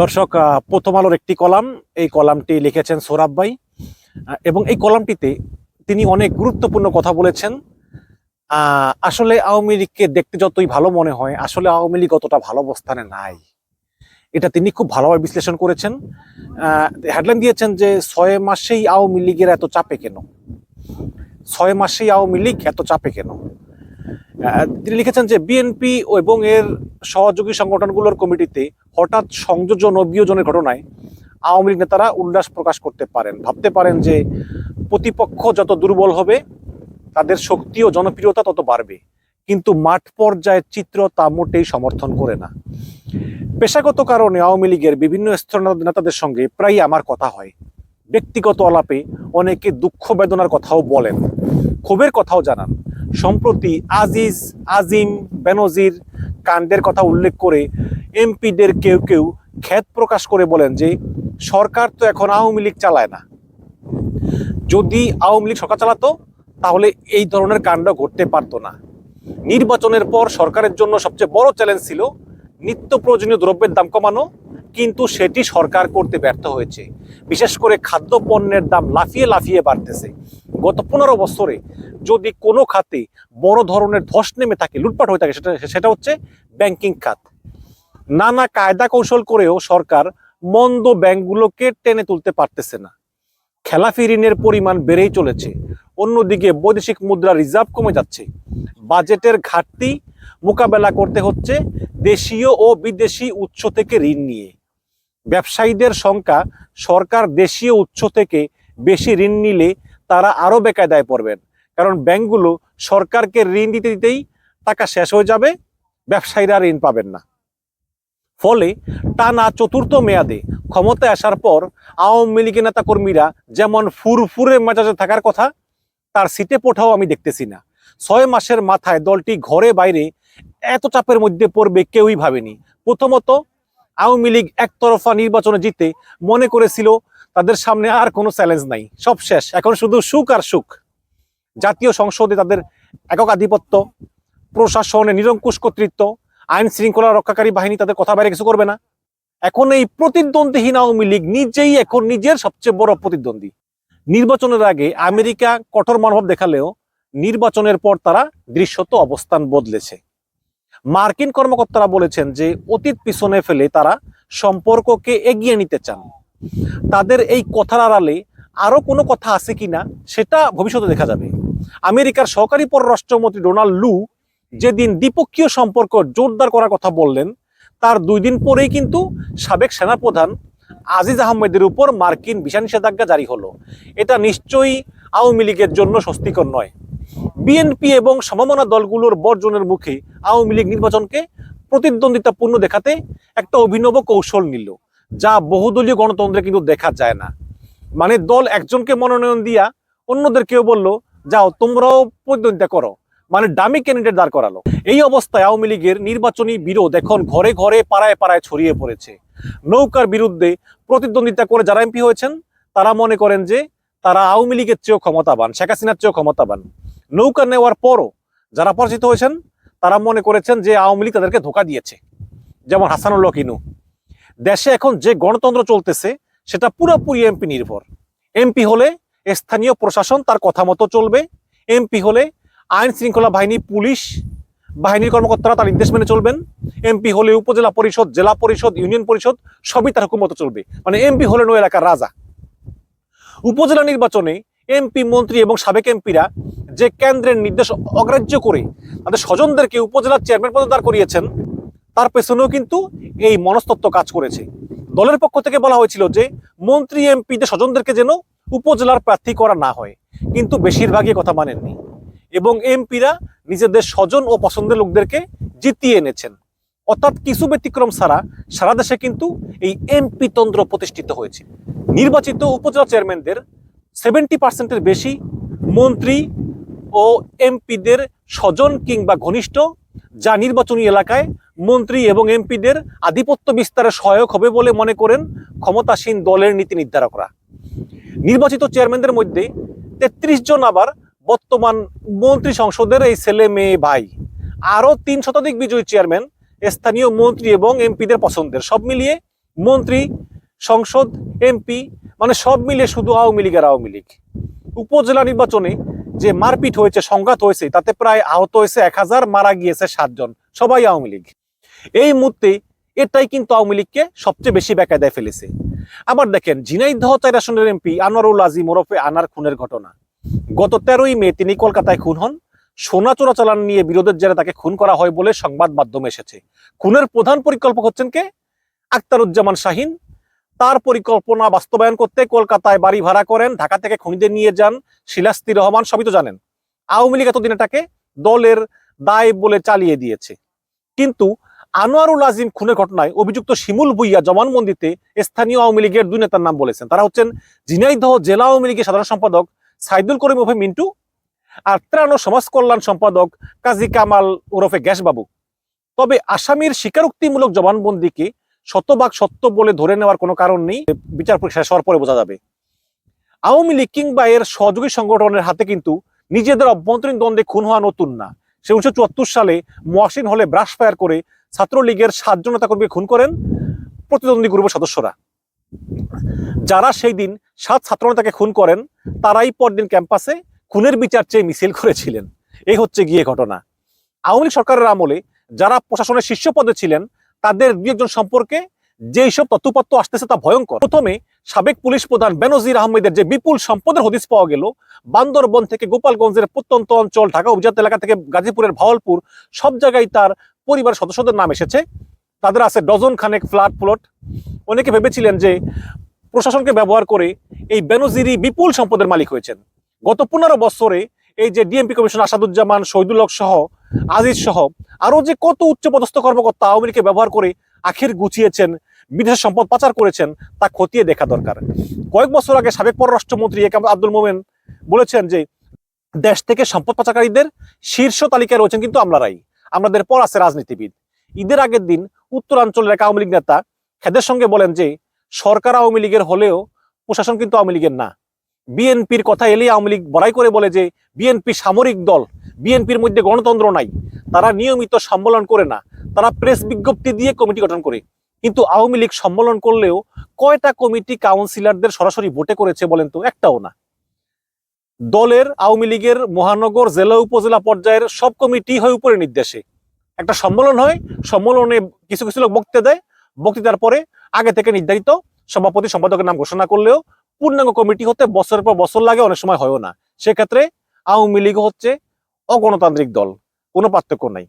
দর্শক প্রথম আলোর একটি কলাম, এই কলামটি লিখেছেন সৌরভ ভাই। এবং এই কলামটিতে তিনি অনেক গুরুত্বপূর্ণ কথা বলেছেন। আসলে আওয়ামী লীগকে দেখতে যতই ভালো মনে হয়, আসলে আওয়ামী লীগ অতটা ভালো অবস্থানে নাই। এটা তিনি খুব ভালোভাবে বিশ্লেষণ করেছেন। হেডলাইন দিয়েছেন যে, ছয় মাসেই আওয়ামী লীগের এত চাপে কেন? ছয় মাসেই আওয়ামী লীগ এত চাপে কেন? তিনি লিখেছেন যে বিএনপি এবং এর সহযোগী সংগঠনগুলোর কমিটিতে হঠাৎ সংযোজন ও বিয়োজনের ঘটনায় আওয়ামী লীগ নেতারা উল্লাস প্রকাশ করতে পারেন। ভাবতে পারেন যে প্রতিপক্ষ যত দুর্বল হবে, তাদের শক্তি ও জনপ্রিয়তা তত বাড়বে। কিন্তু মাঠ পর্যায়ের চিত্র তা মোটেই সমর্থন করে না। পেশাগত কারণে আওয়ামী লীগের বিভিন্ন স্তরের নেতাদের সঙ্গে প্রায়ই আমার কথা হয়। ব্যক্তিগত আলাপে অনেকে দুঃখ বেদনার কথাও বলেন। ক্ষোভের কথাও জানান। সম্প্রতি আজিজ, আজিম, বেনজির কাণ্ডের কথা উল্লেখ করে এমপিদের কেউ কেউ খ্যাত প্রকাশ করে বলেন যে সরকার তো এখন আওয়ামী লীগ চালায় না। যদি আওয়ামী লীগ সরকার চালাতো, তাহলে এই ধরনের কাণ্ড ঘটতে পারতো না। নির্বাচনের পর সরকারের জন্য সবচেয়ে বড় চ্যালেঞ্জ ছিল নিত্য প্রয়োজনীয় দ্রব্যের দাম কমানো, কিন্তু সেটি সরকার করতে ব্যর্থ হয়েছে। বিশেষ করে খাদ্য পণ্যের দাম লাফিয়ে লাফিয়ে বাড়তেছে। গত পনেরো বছরে যদি কোনো খাতে বড় ধরনের ধস নেমে থাকে, লুটপাট হয়ে থাকে, সেটা সেটা হচ্ছে ব্যাংকিং খাত। নানা কায়দা কৌশল করেও সরকার মন্দ ব্যাংকগুলোকে টেনে তুলতে পারতেছে না। খেলাফি ঋণের পরিমাণ বেড়েই চলেছে। অন্যদিকে বৈদেশিক মুদ্রা রিজার্ভ কমে যাচ্ছে। বাজেটের ঘাটতি মোকাবেলা করতে হচ্ছে দেশীয় ও বিদেশি উৎস থেকে ঋণ নিয়ে। ব্যবসায়ীদের সংখ্যা সরকার দেশীয় উৎস থেকে বেশি ঋণ নিলে তারা আরও বেকায়দায় পড়বেন। কারণ ব্যাংকগুলো সরকারকে ঋণ দিতে দিতেই টাকা শেষ হয়ে যাবে, ব্যবসায়ীরা ঋণ পাবেন না। ফলে টানা চতুর্থ মেয়াদে ক্ষমতায় আসার পর আওয়ামী লীগের নেতা কর্মীরা যেমন ফুরফুরে মেজাজে থাকার কথা, তার সিটে পোঠাও আমি দেখতেছি না। ছয় মাসের মাথায় দলটি ঘরে বাইরে এত চাপের মধ্যে পড়বে কেউই ভাবেনি। প্রথমত, আওয়ামী লীগ একতরফা নির্বাচনে জিতে মনে করেছিল তাদের সামনে আর কোনো চ্যালেঞ্জ নাই। সব শেষ। এখন শুধু সুখ আর সুখ। জাতীয় সংসদে তাদের একক আধিপত্য, প্রশাসনে নিরঙ্কুশ কর্তৃত্ব, আইন শৃঙ্খলা রক্ষাকারী বাহিনী তাদের কথা বাইরে কিছু করবে না। এখন এই প্রতিদ্বন্দ্বীহীন আওয়ামী লীগ নিজেই এখন নিজের সবচেয়ে বড় প্রতিদ্বন্দ্বী। নির্বাচনের আগে আমেরিকা কঠোর মনোভাব দেখালেও নির্বাচনের পর তারা দৃশ্যত অবস্থান বদলেছে। মার্কিন কর্মকর্তারা বলেছেন যে অতীত পিছনে ফেলে তারা সম্পর্ককে এগিয়ে নিতে চান। তাদের এই কথার আড়ালে আরও কোনো কথা আছে কিনা সেটা ভবিষ্যতে দেখা যাবে। আমেরিকার সহকারী পররাষ্ট্রমন্ত্রী ডোনাল্ড লু যেদিন দ্বিপক্ষীয় সম্পর্ক জোরদার করার কথা বললেন, তার দুই দিন পরেই কিন্তু সাবেক সেনাপ্রধান আজিজ আহমেদের উপর মার্কিন ভিসা নিষেধাজ্ঞা জারি হলো। এটা নিশ্চয়ই আওয়ামী লীগের জন্য স্বস্তিকর নয়। বিএনপি এবং সমমনা দলগুলোর বর্জনের মুখে আওয়ামী লীগ নির্বাচনকে প্রতিদ্বন্দ্বিতাপূর্ণ দেখাতে একটা অভিনব কৌশল নিল, যা বহুদলীয় গণতন্ত্রে কিন্তু দেখা যায় না। মানে দল একজনকে মনোনয়ন দিয়া অন্যদের কেউ বলল যাও, তোমরাও প্রতিদ্বন্দ্বিতা করো। মানে ডামি ক্যান্ডিডেট দাঁড় করালো। এই অবস্থায় আওয়ামী লীগের নির্বাচনী বিরোধ এখন ঘরে ঘরে পাড়ায় পাড়ায় ছড়িয়ে পড়েছে। নৌকার বিরুদ্ধে প্রতিদ্বন্দ্বিতা করে যারা এমপি হয়েছেন, তারা মনে করেন যে তারা আওয়ামী লীগের চেয়েও ক্ষমতাবান, শেখ হাসিনার চেয়েও ক্ষমতাবান। নৌকা নেওয়ার পরও যারা পরিচিত হয়েছেন, তারা মনে করেছেন যে আওয়ামী লীগ তাদেরকে ধোকা দিয়েছে। যেমন হাসানুল্লাহ কিনু দেশে এখন যে গণতন্ত্র চলতেছে, সেটা পুরোপুরি এমপি নির্ভর। এমপি হলে স্থানীয় প্রশাসন তার কথা মতো চলবে। এমপি হলে আইন শৃঙ্খলা বাহিনী, পুলিশ, বাহিনীর কর্মকর্তারা তার নির্দেশ মেনে চলবেন। এমপি হলে উপজেলা পরিষদ, জেলা পরিষদ, ইউনিয়ন পরিষদ, সবই তার হুকুম মতো চলবে। মানে এমপি হলেন ওই এলাকার রাজা। উপজেলা নির্বাচনে এমপি, মন্ত্রী এবং সাবেক এমপিরা যে কেন্দ্রের নির্দেশ অগ্রাহ্য করে তাদের স্বজনদেরকে উপজেলার চেয়ারম্যান পদে দাঁড় করিয়েছেন, তার পেছনেও কিন্তু এই মনস্তত্ত্ব কাজ করেছে। দলের পক্ষ থেকে বলা হয়েছিল যে মন্ত্রী, এমপিদের স্বজনদেরকে যেন উপজেলার প্রার্থী করা না হয়, কিন্তু বেশিরভাগই কথা মানেননি। এবং এমপিরা নিজেদের স্বজন ও পছন্দের লোকদেরকে জিতিয়ে এনেছেন। অর্থাৎ কিছু ব্যতিক্রম ছাড়া সারা দেশে কিন্তু এই এমপি তন্ত্র প্রতিষ্ঠিত হয়েছে। নির্বাচিত উপজেলা চেয়ারম্যানদের সেভেন্টি পার্সেন্টের বেশি মন্ত্রী ও এমপিদের স্বজন কিংবা ঘনিষ্ঠ যা নির্বাচনী এলাকায় মন্ত্রী এবং এমপিদের আধিপত্য বিস্তারে সহায়ক হবে বলে মনে করেন ক্ষমতাসীন দলের নীতি নির্ধারকরা। নির্বাচিত চেয়ারম্যানদের মধ্যে তেত্রিশ জন আবার বর্তমান মন্ত্রী সংসদের এই ছেলে মেয়ে ভাই। আরও তিন শতাধিক বিজয়ী চেয়ারম্যান, স্থানীয় মন্ত্রী এবং এমপিদের পছন্দের। সব মিলিয়ে মন্ত্রী, সংসদ, এমপি মানে সব মিলে শুধু আওয়ামী লীগ আর আওয়ামী লীগ। উপজেলা নির্বাচনে যে মারপিট হয়েছে, সংঘাত হয়েছে, তাতে প্রায় আহত হয়েছে এক হাজার, মারা গিয়েছে সাতজন। সবাই আওয়ামী লীগ। এই মুহূর্তে এটাই কিন্তু আওয়ামী লীগকে সবচেয়ে বেশি বেকায়দায় ফেলেছে। আবার দেখেন, ঝিনাইদহ চার আসনের এমপি আনোয়ারুল আজিম ওরফে আনার খুনের ঘটনা। গত তেরোই মে তিনি কলকাতায় খুন হন। সোনা চোরাচালান নিয়ে বিরোধের জেরে তাকে খুন করা হয় বলে সংবাদ মাধ্যমে এসেছে। খুনের প্রধান পরিকল্পক হচ্ছেন কে? আক্তারুজ্জামান শাহিন। তার পরিকল্পনা বাস্তবায়ন করতে কলকাতায় বাড়ি ভাড়া করেন, ঢাকা থেকে খনিতে নিয়ে যান শিলাস্তি রহমান, সবই তো জানেন। আওয়ামী লীগ এতদিন এটাকে দলের দায় বলে চালিয়ে দিয়েছে। কিন্তু আনোয়ারুল আজিম খুনের ঘটনায় অভিযুক্ত শিমুল ভুইয়া জবানবন্দিতে স্থানীয় আওয়ামী লীগের দুই নেতার নাম বলেছেন। তারা হচ্ছেন ঝিনাইদহ জেলা আওয়ামী লীগের সাধারণ সম্পাদক সাইদুল করিম ওরফে মিন্টু আর ত্রাণ ও সমাজ কল্যাণ সম্পাদক কাজী কামাল ওরফে গ্যাসবাবু। তবে আসামির স্বীকারোক্তিমূলক জবানবন্দিকে শতভাগ সত্য বলে ধরে নেওয়ার কোনো কারণ নেই, বিচার প্রক্রিয়া শেষ পরে বোঝা যাবে। আওয়ামী লীগ কিংবা এর সহযোগী সংগঠনের হাতে কিন্তু নিজেদের অভ্যন্তরীণ দ্বন্দ্বে খুন হওয়া নতুন না। সে উনিশশো চুয়াত্তর সালে মহাসিন হলে ব্রাশ ফায়ার করে ছাত্রলীগের সাতজন নেতাকর্মীকে খুন করেন প্রতিদ্বন্দ্বী গ্রুপের সদস্যরা। যারা সেই দিন সাত ছাত্রনেতাকে খুন করেন, তারাই পরদিন ক্যাম্পাসে খুনের বিচার চেয়ে মিছিল করেছিলেন। এই হচ্ছে গিয়ে ঘটনা। আওয়ামী সরকারের আমলে যারা প্রশাসনের শীর্ষ পদে ছিলেন, তাদের দুই একজন সম্পর্কে যেই সব তথ্যপত্র আসতেছে তা ভয়ঙ্কর। প্রথমে সাবেক পুলিশ প্রধান বেনজির আহমেদের যে বিপুল সম্পদের হদিস পাওয়া গেল, বান্দরবন থেকে গোপালগঞ্জের প্রত্যন্ত অঞ্চল, ঢাকা অভিজাত এলাকা থেকে গাজীপুরের ভাওয়ালপুর সব জায়গায় তার পরিবার সদস্যদের নাম এসেছে। তাদের আছে ডজন খানেক ফ্ল্যাট প্লট। অনেকে ভেবেছিলেন যে প্রশাসনকে ব্যবহার করে এই বেনজিরি বিপুল সম্পদের মালিক হয়েছেন। গত পনেরো বছরে এই যে ডিএমপি কমিশন আসাদুজ্জামান, শহীদুল হক সহ, আজিজ সহ, আরও যে কত উচ্চপদস্থ কর্মকর্তা আওয়ামী লীগকে ব্যবহার করে আখের গুছিয়েছেন বিদেশের সম্পদ পাচার করেছেন, তা খতিয়ে দেখা দরকার। কয়েক বছর আগে সাবেক পররাষ্ট্রমন্ত্রী একাম আব্দুল মোমেন বলেছেন যে, দেশ থেকে সম্পদ পাচারকারীদের শীর্ষ তালিকায় রয়েছেন কিন্তু আমরারাই আমাদের পর আছে রাজনীতিবিদ। ঈদের আগের দিন উত্তরাঞ্চলের এক আওয়ামী লীগ নেতা খেদের সঙ্গে বলেন যে, সরকার আওয়ামী লীগের হলেও প্রশাসন কিন্তু আওয়ামী লীগের না। বিএনপির কথা এলেই আওয়ামী লীগ বড়াই করে বলে যে, বিএনপি সামরিক দল, বিএনপির মধ্যে গণতন্ত্র নাই। তারা নিয়মিত সম্মেলন করে না। তারা প্রেস বিজ্ঞপ্তি দিয়ে কমিটি গঠন করে। কিন্তু আওয়ামী লীগ সম্মেলন করলেও কয়টা কমিটি কাউন্সিলরদের সরাসরি ভোটে করেছে বলেন তো? একটাও না। দলের আওয়ামী লীগের মহানগর জেলা উপজেলা পর্যায়ের সব কমিটি হয় উপরে নির্দেশে। একটা সম্মেলন হয়, সম্মেলনে কিছু কিছু লোক বক্তৃতা দেয়, বক্তৃতার পরে আগে থেকে নির্ধারিত সভাপতি সম্পাদকের নাম ঘোষণা করলেও পূর্ণাঙ্গ কমিটি হতে বছরের পর বছর লাগে, অনেক সময় হয়ও না। সেক্ষেত্রে আওয়ামী লীগ হচ্ছে অগণতান্ত্রিক দল, কোনো পার্থক্য নাই।